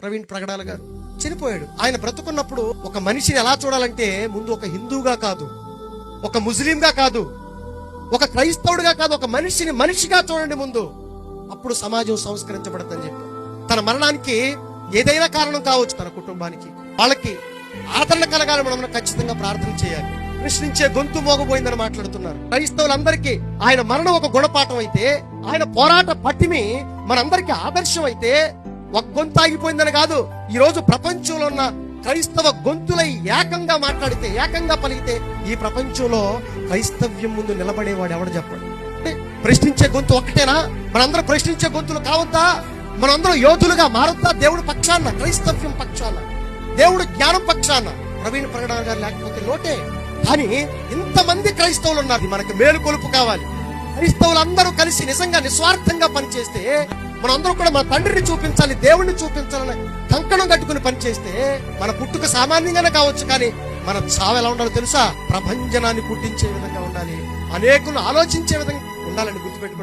ప్రవీణ్ ప్రగడాల గారు. చనిపోయాడు. ఆయన బ్రతుకున్నప్పుడు ఒక మనిషిని ఎలా చూడాలంటే ముందు ఒక హిందూగా కాదు ఒక ముస్లింగా కాదు ఒక క్రైస్తవుడిగా కాదు ఒక మనిషిని మనిషిగా చూడండి ముందు. అప్పుడు సమాజం సంస్కరించబడదని చెప్పి. తన మరణానికి ఏదైనా కారణం కావచ్చు తన కుటుంబానికి. వాళ్ళకి ఆదరణ కలగాలని మనం ఖచ్చితంగా ప్రార్థన చేయాలి. ప్రశ్నించే గొంతు మోగబోయిందని మాట్లాడుతున్నారు. క్రైస్తవులందరికీ ఆయన మరణం ఒక గుణపాఠం అయితే ఆయన పోరాట పట్టిమి మనందరికీ ఆదర్శం అయితే ఒక గొంతు ఆగిపోయిందని కాదు ఈ రోజు ప్రపంచంలో ఉన్న క్రైస్తవ గొంతులై ఏకంగా మాట్లాడితే ఏకంగా పలికితే ఈ ప్రపంచంలో క్రైస్తవ్యం ముందు నిలబడేవాడు ఎవడు చెప్పండి? ప్రశ్నించే గొంతు ఒక్కటేనా? మనందరం ప్రశ్నించే గొంతులు కావద్దా? మనందరం యోధులుగా మారొద్దా? దేవుడు పక్షాన క్రైస్తవ్యం పక్షాన దేవుడు జ్ఞానం పక్షాన. ప్రవీణ్ ప్రకటన గారు లేకపోతే లోటే. కానీ ఇంతమంది క్రైస్తవులు ఉన్నారు. మనకి మేలు కొలుపు కావాలి. క్రైస్తవులందరూ కలిసి నిజంగా నిస్వార్థంగా పనిచేస్తే మనందరూ కూడా మన తండ్రిని చూపించాలి దేవుణ్ణి చూపించాలని కంకణం కట్టుకుని పనిచేస్తే మన పుట్టుక సామాన్యంగానే కావచ్చు కానీ మన చావు ఎలా ఉండాలో తెలుసా? ప్రభంజనాన్ని పుట్టించే విధంగా ఉండాలి. అనేకులు ఆలోచించే విధంగా ఉండాలని గుర్తుపెట్టుకో